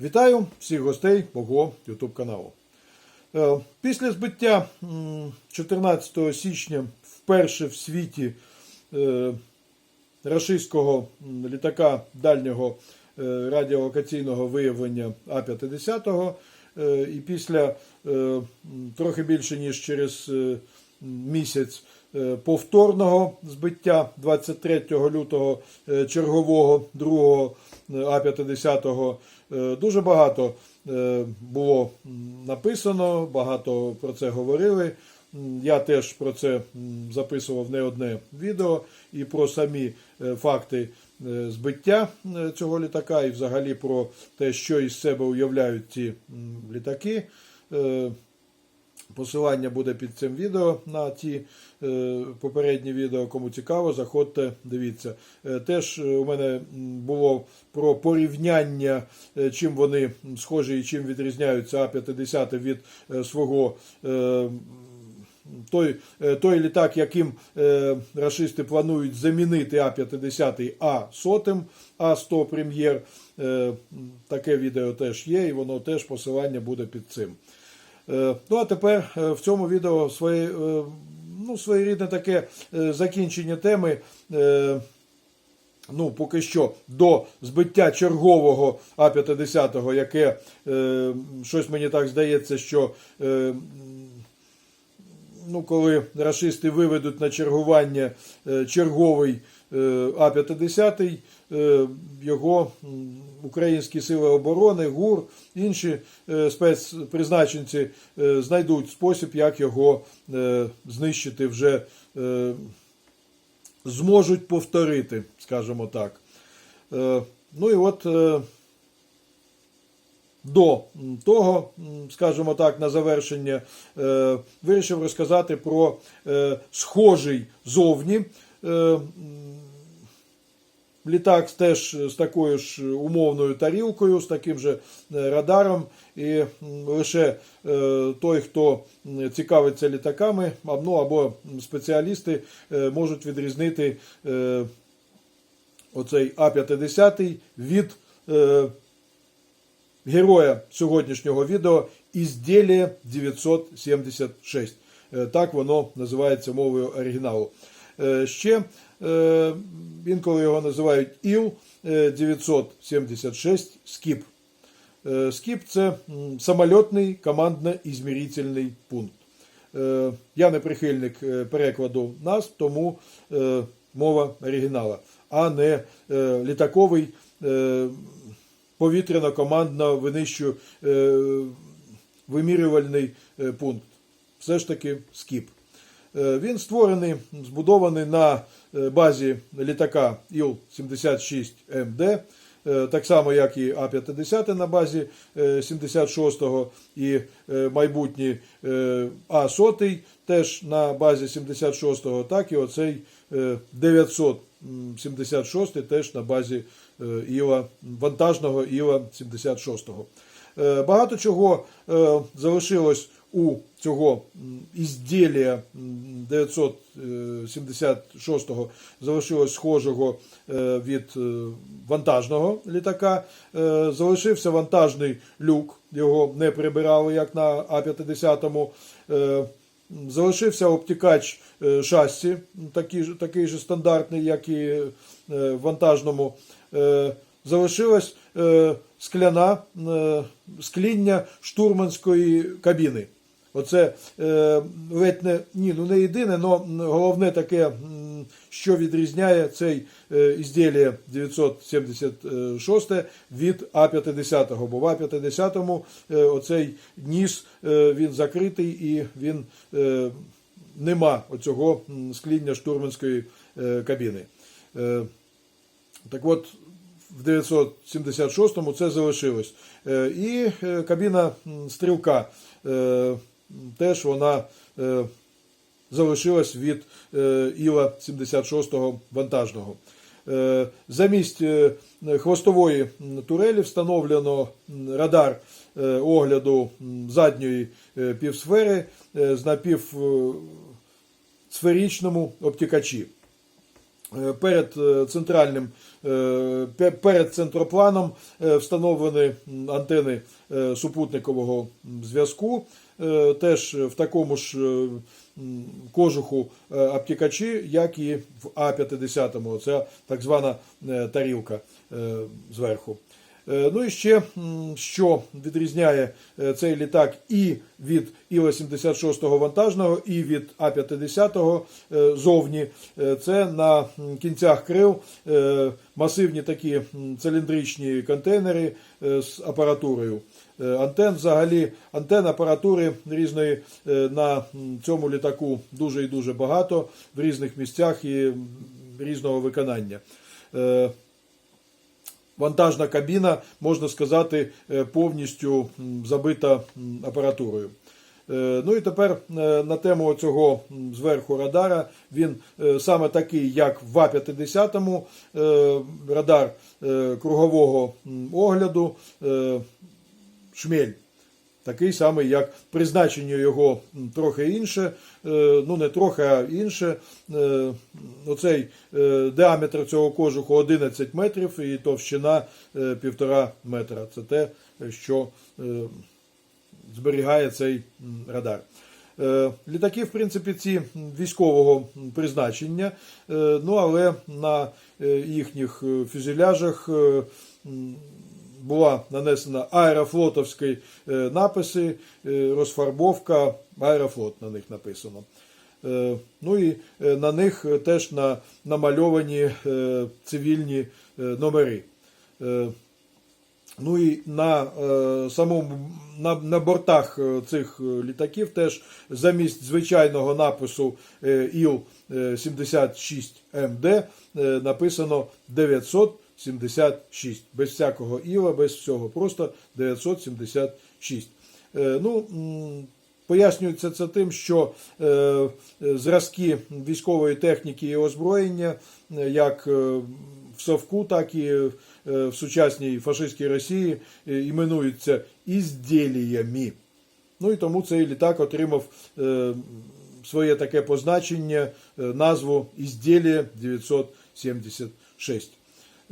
Вітаю всіх гостей мого YouTube каналу. Е, Після збиття 14 січня вперше в світі е, рашистського літака дальнього е, радіолокаційного виявлення А-50 е, і після трохи більше ніж через місяць повторного збиття 23 лютого е, чергового другого е, А-50 е, дуже багато е, було написано, багато про це говорили. Я теж про це записував не одне відео і про самі е, факти е, збиття е, цього літака, і взагалі про те, що із себе уявляють ці літаки. Посилання буде під цим відео на ті е, попередні відео. Кому цікаво, заходьте, дивіться. Е, теж е, у мене було про порівняння, чим вони схожі і чим відрізняються А-50 від свого. Той, той літак, яким е, рашисти планують замінити А-50 А-100, А-100 прем'єр. Е, таке відео теж є, і воно теж посилання буде під цим. Е, Ну а тепер е, в цьому відео своє, е, ну, своєрідне таке закінчення теми. Ну, поки що до збиття чергового А-50, яке е, щось мені так здається, що е, ну, коли рашисти виведуть на чергування е, черговий А-50, е, його українські сили оборони, ГУР, інші е, спецпризначенці е, знайдуть спосіб, як його е, знищити вже е, зможуть повторити, скажімо так. Е, Ну і от е, до того, скажімо так, на завершення, е, вирішив розказати про е, схожий зовні. Е, Літак теж з такою ж умовною тарілкою, з таким же е, радаром. І лише е, той, хто цікавиться літаками, або спеціалісти можуть відрізнити оцей А-50 від героя сьогоднішнього відео Ізділія 976. Е, Так воно називається мовою оригіналу. Е, Ще е, інколи його називають ІЛ 976 СКІП. Е, СКІП це м, самольотний командно-ізмірительний пункт. Я не прихильник перекладу назв, тому мова оригінала, а не літаковий повітряно-командно винищу вимірювальний пункт. Все ж таки СКІП. Е, Він створений, збудований на е, базі літака Іл-76МД, е, так само, як і А-50 на базі е, 76-го і майбутній е, А-100 теж на базі 76-го, так і оцей е, 976 теж на базі Іла, вантажного Іла 76-го. Е, Багато чого залишилось у цього м, 976-го залишилось схожого е, від е, вантажного літака. Е, Залишився вантажний люк, його не прибирали, як на А-50. Е, Залишився обтікач шасі, такий, такий же стандартний, як і вантажному. Залишилась скляна скління штурманської кабіни. Оце е, ледь не ні, ну не єдине, але головне таке, що відрізняє цей е, ізділля 976 від А-50. Бо в А-50 е, оцей ніс е, він закритий і він нема оцього скління штурманської кабіни. Так от, в 976-му це залишилось. І кабіна стрілка теж вона е, залишилась від е, Іла 76-го вантажного. Е, Замість хвостової турелі встановлено радар огляду задньої півсфери з напівсферичному обтікачі. Перед центральним Перед центропланом встановлені антени супутникового зв'язку. Е, Теж в такому ж е, кожуху е, обтікачі, як і в А-50. Це так звана е, тарілка е, зверху. Е, Ну і ще, що відрізняє е, цей літак і від Іла-76 вантажного, і від А-50 е, зовні, е, це на кінцях крил е, масивні такі циліндричні контейнери е, з апаратурою. Е, Антен взагалі, антен апаратури різної е, на цьому літаку дуже і дуже багато в різних місцях і різного виконання. Е, Вантажна кабіна, можна сказати, повністю забита апаратурою. Ну і тепер на тему цього зверху радара. Він саме такий, як в А-50, е, радар кругового огляду, шмель. Такий самий, як призначення його трохи інше, е, ну не трохи, а інше. Е, Оцей е, діаметр цього кожуху 11 метрів і товщина е, 1,5 метра. Це те, що зберігає цей радар. Літаки, в принципі, ці військового призначення, ну але на їхніх фюзеляжах була нанесена аерофлотовські е, написи, е, розфарбовка, аерофлот на них написано. Ну і на них теж на, намальовані цивільні номери. Ну і на самому на, на бортах е, цих літаків теж замість звичайного напису ІЛ 76 МД е, написано 976. Без всякого іла, без всього, просто 976. Е, ну, Пояснюється це тим, що е, зразки військової техніки і озброєння, е, як в Совку, так і в сучасній фашистській Росії, іменуються ізділіями. Ну і тому цей літак отримав своє таке позначення, назву Ізділія 976.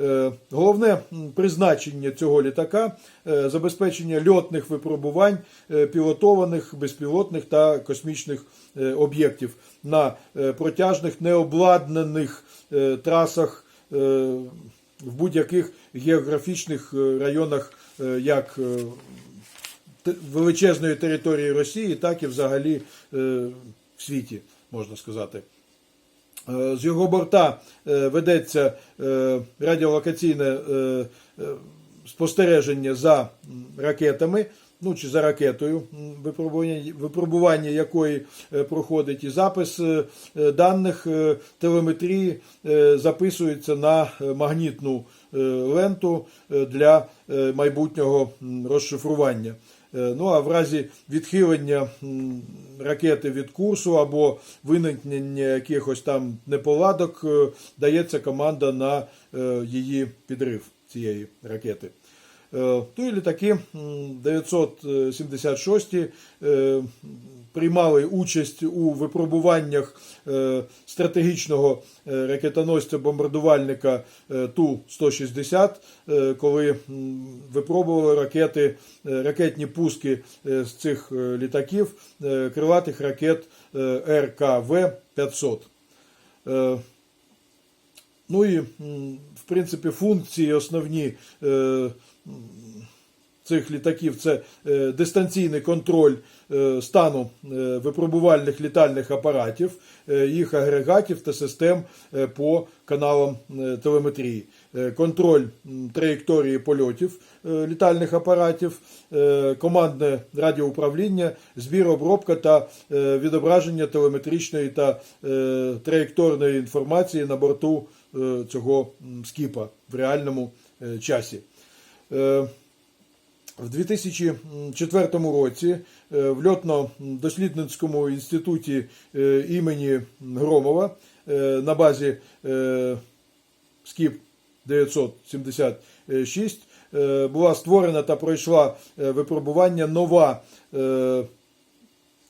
Е, Головне призначення цього літака е, забезпечення льотних випробувань е, пілотованих, безпілотних та космічних об'єктів на протяжних необладнаних трасах в будь-яких географічних районах, як величезної території Росії, так і взагалі в світі, можна сказати. Е, З його борта е, ведеться е, радіолокаційне спостереження за ракетами, ну чи за ракетою, випробування, випробування якої проходить, і запис даних телеметрії записується на магнітну ленту для майбутнього розшифрування. Е, Ну а в разі відхилення ракети від курсу або виникнення якихось там неполадок е, дається команда на е, її підрив цієї ракети. То Ну і літаки 976 е, приймали участь у випробуваннях е, стратегічного е, ракетоносця-бомбардувальника е, Ту-160, е, коли випробували ракети, ракетні пуски з цих літаків крилатих ракет е, РКВ-500. Е, Ну і, в принципі, функції основні цих літаків це е, дистанційний контроль е, стану е, випробувальних літальних апаратів, їх агрегатів та систем по каналам телеметрії, контроль траєкторії польотів літальних апаратів, командне радіоуправління, збір, обробка та відображення телеметричної та траєкторної інформації на борту цього скіпа в реальному часі. В 2004 році е, в льотно-дослідницькому інституті е, імені Громова е, на базі СКІП 976 е, була створена та пройшла випробування нова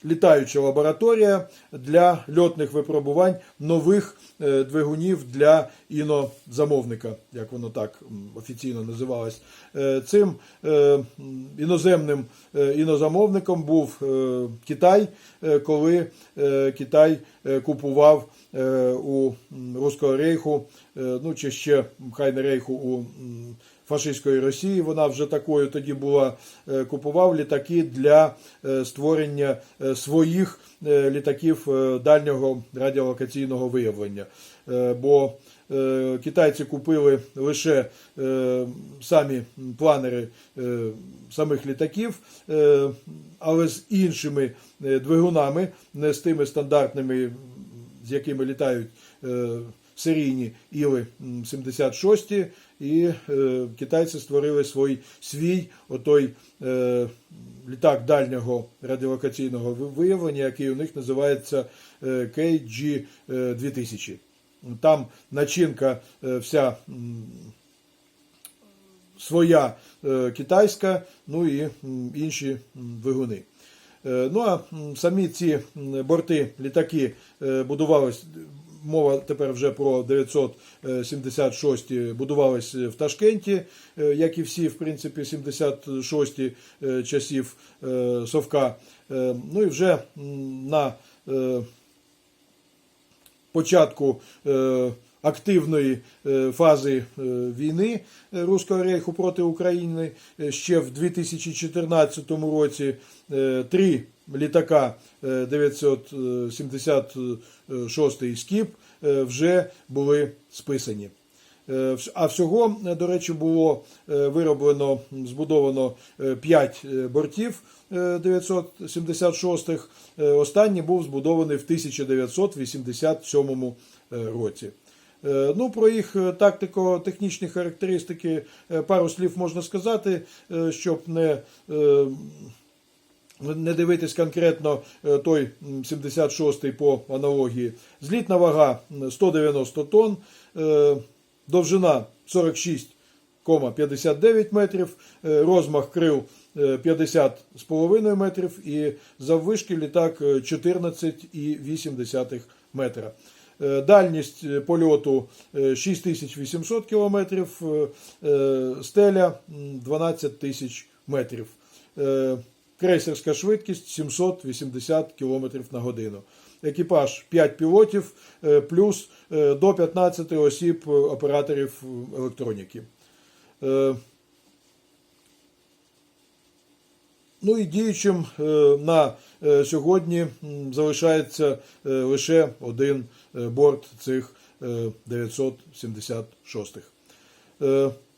літаюча лабораторія для льотних випробувань нових е, двигунів для інозамовника, як воно так офіційно називалось. Е, Цим е, іноземним інозамовником був Китай, коли Китай купував у Руського рейху, ну чи ще хай не рейху у фашистської Росії, вона вже такою тоді була, е, купував літаки для е, створення е, своїх літаків дальнього радіолокаційного виявлення. Бо китайці купили лише самі планери самих літаків, але з іншими двигунами, не з тими стандартними, з якими літають серійні Іли 76 і е, китайці створили свій свій отой е, літак дальнього радіолокаційного виявлення, який у них називається е, KG-2000. Там начинка е, вся своя е, китайська, ну і інші. Е, Ну а самі ці борти, літаки е, будувались. Мова тепер вже про 976 будувались в Ташкенті, е, як і всі, в принципі, 76 е, часів е, Совка. Ну і вже на початку активної фази війни Руського рейху проти України ще в 2014 році три літака е, 976 скіп е, вже були списані. Е, А всього, е, до речі, було е, вироблено, збудовано 5 бортів е, 976-х. Е, Останній був збудований в 1987 е, році. Е, Ну, про їх е, тактико-технічні характеристики е, пару слів можна сказати, е, щоб не е, не дивитись конкретно е, той 76-й по аналогії. Злітна вага 190 тонн, е, довжина 46,59 метрів, е, розмах крил е, 50,5 метрів і заввишки літак е, 14,8 метра. Дальність польоту е, 6800 кілометрів, е, е, стеля 12 тисяч метрів. Крейсерська швидкість 780 км на годину. Екіпаж 5 пілотів е, плюс е, до 15 осіб е, операторів електроніки. Ну і діючим на сьогодні залишається лише один борт цих е, 976-х.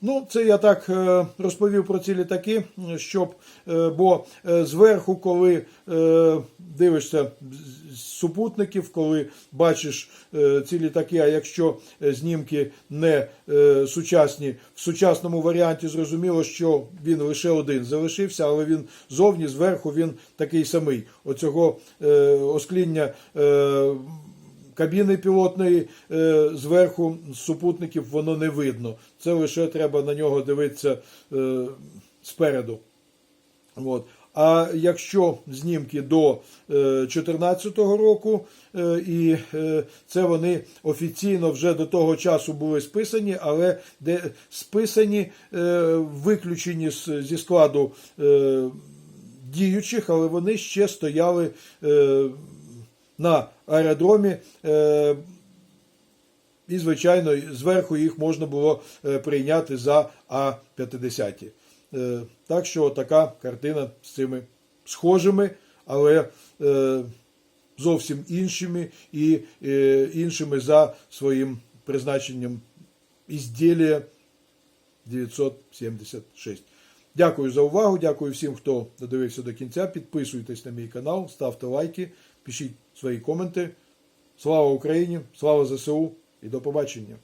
Ну, це я так е, розповів про ці літаки, щоб, е, бо е, зверху, коли дивишся з- супутників, коли бачиш ці літаки, а якщо знімки не сучасні, в сучасному варіанті зрозуміло, що він лише один залишився, але він зовні, зверху він такий самий. Оцього оскління. Кабіни пілотної е, зверху супутників воно не видно. Це лише треба на нього дивитися е, спереду. От. А якщо знімки до 2014 року, е, і е, це вони офіційно вже до того часу були списані, але де списані, виключені зі складу діючих, але вони ще стояли на аеродромі. е, І, звичайно, зверху їх можна було е, прийняти за А-50. Е, Так що така картина з цими схожими, але зовсім іншими і іншими за своїм призначенням ізділля 976. Дякую за увагу. Дякую всім, хто додивився до кінця. Підписуйтесь на мій канал, ставте лайки, пишіть свої коменти. Слава Україні! Слава ЗСУ і до побачення!